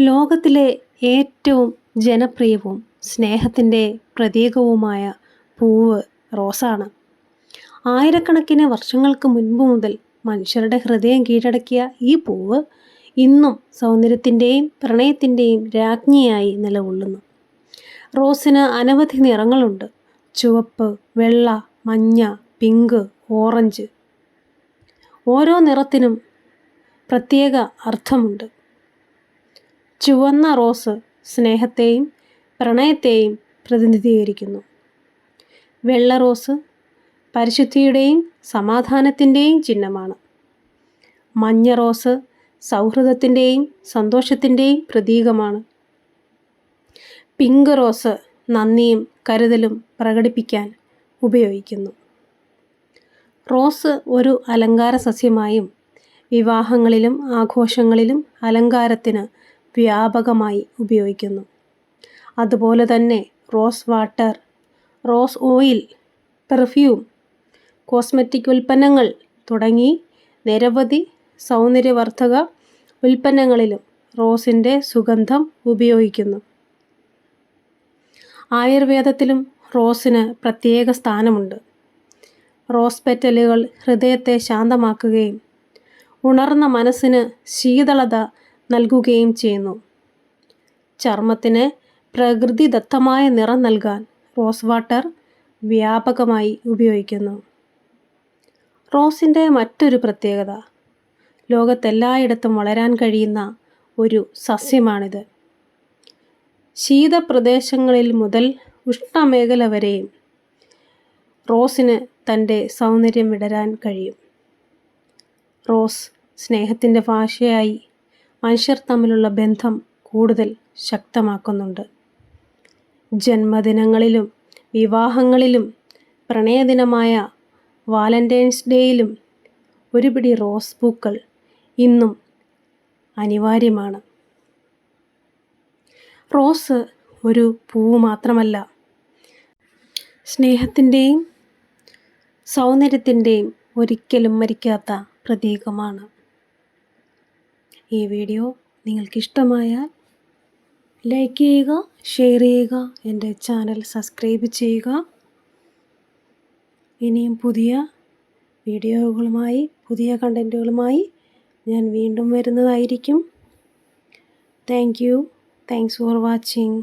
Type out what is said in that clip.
ലോകത്തിലെ ഏറ്റവും ജനപ്രിയവും സ്നേഹത്തിന്റെ പ്രതീകവുമായ പൂവ് റോസാണ്. ആയിരക്കണക്കിന് വർഷങ്ങൾക്ക് മുൻപ് മുതൽ മനുഷ്യരുടെ ഹൃദയം കീഴടക്കിയ ഈ പൂവ് ഇന്നും സൗന്ദര്യത്തിന്റെയും പ്രണയത്തിന്റെയും രാജ്ഞിയായി നിലകൊള്ളുന്നു. റോസിന് അനവധി നിറങ്ങളുണ്ട്. ചുവപ്പ് വെള്ള മഞ്ഞ പിങ്ക് ഓറഞ്ച്. ഓരോ നിറത്തിനും പ്രത്യേക അർത്ഥമുണ്ട്. ചുവന്ന റോസ് സ്നേഹത്തെയും പ്രണയത്തെയും പ്രതിനിധീകരിക്കുന്നു. വെള്ള റോസ് പരിശുദ്ധിയുടെയും സമാധാനത്തിന്റെയും ചിഹ്നമാണ്. മഞ്ഞ റോസ് സൗഹൃദത്തിന്റെയും സന്തോഷത്തിന്റെയും പ്രതീകമാണ്. പിങ്ക് റോസ് നന്ദിയും കരുതലും പ്രകടിപ്പിക്കാൻ ഉപയോഗിക്കുന്നു. റോസ് ഒരു അലങ്കാര സസ്യമായും വിവാഹങ്ങളിലും ആഘോഷങ്ങളിലും അലങ്കാരത്തിന് വ്യാപകമായി ഉപയോഗിക്കുന്നു. അതുപോലെ തന്നെ rose water rose oil perfume cosmetic ഉൽപ്പന്നങ്ങൾ തുടങ്ങി നിരവധി സൗന്ദര്യവർദ്ധക ഉൽപ്പന്നങ്ങളിലും റോസിന്റെ സുഗന്ധം ഉപയോഗിക്കുന്നു. ആയുർവേദത്തിലും റോസിന് പ്രത്യേക സ്ഥാനമുണ്ട്. റോസ് പെറ്റലുകൾ ഹൃദയത്തെ ശാന്തമാക്കുകയും ഉണർന്ന മനസ്സിന് ശീതളത നൽകുകയും ചെയ്യുന്നു. ചർമ്മത്തിന് പ്രകൃതിദത്തമായ നിറം നൽകാൻ റോസ് വാട്ടർ വ്യാപകമായി ഉപയോഗിക്കുന്നു. റോസിന്റെ മറ്റൊരു പ്രത്യേകത ലോകത്തെല്ലായിടത്തും വളരാൻ കഴിയുന്ന ഒരു സസ്യമാണിത്. ശീതപ്രദേശങ്ങളിൽ മുതൽ ഉഷ്ണമേഖല വരെയും റോസിന് തന്റെ സൗന്ദര്യം വിടരാൻ കഴിയും. റോസ് സ്നേഹത്തിന്റെ ഭാഷയായി മനുഷ്യർ തമ്മിലുള്ള ബന്ധം കൂടുതൽ ശക്തമാക്കുന്നുണ്ട്. ജന്മദിനങ്ങളിലും വിവാഹങ്ങളിലും പ്രണയദിനമായ വാലന്റൈൻസ് ഡേയിലും ഒരു പിടി റോസ് പൂക്കൾ ഇന്നും അനിവാര്യമാണ്. റോസ് ഒരു പൂവ് മാത്രമല്ല സ്നേഹത്തിന്റെയും സൗന്ദര്യത്തിന്റെയും ഒരിക്കലും മരിക്കാത്ത പ്രതീകമാണ്. ഈ വീഡിയോ നിങ്ങൾക്കിഷ്ടമായാൽ ലൈക്ക് ചെയ്യുക ഷെയർ ചെയ്യുക എന്റെ ചാനൽ സബ്സ്ക്രൈബ് ചെയ്യുക. ഇനിയും പുതിയ വീഡിയോകളുമായി പുതിയ കണ്ടന്റുകളുമായി ഞാൻ വീണ്ടും വരുന്നതായിരിക്കും. Thank you thanks for watching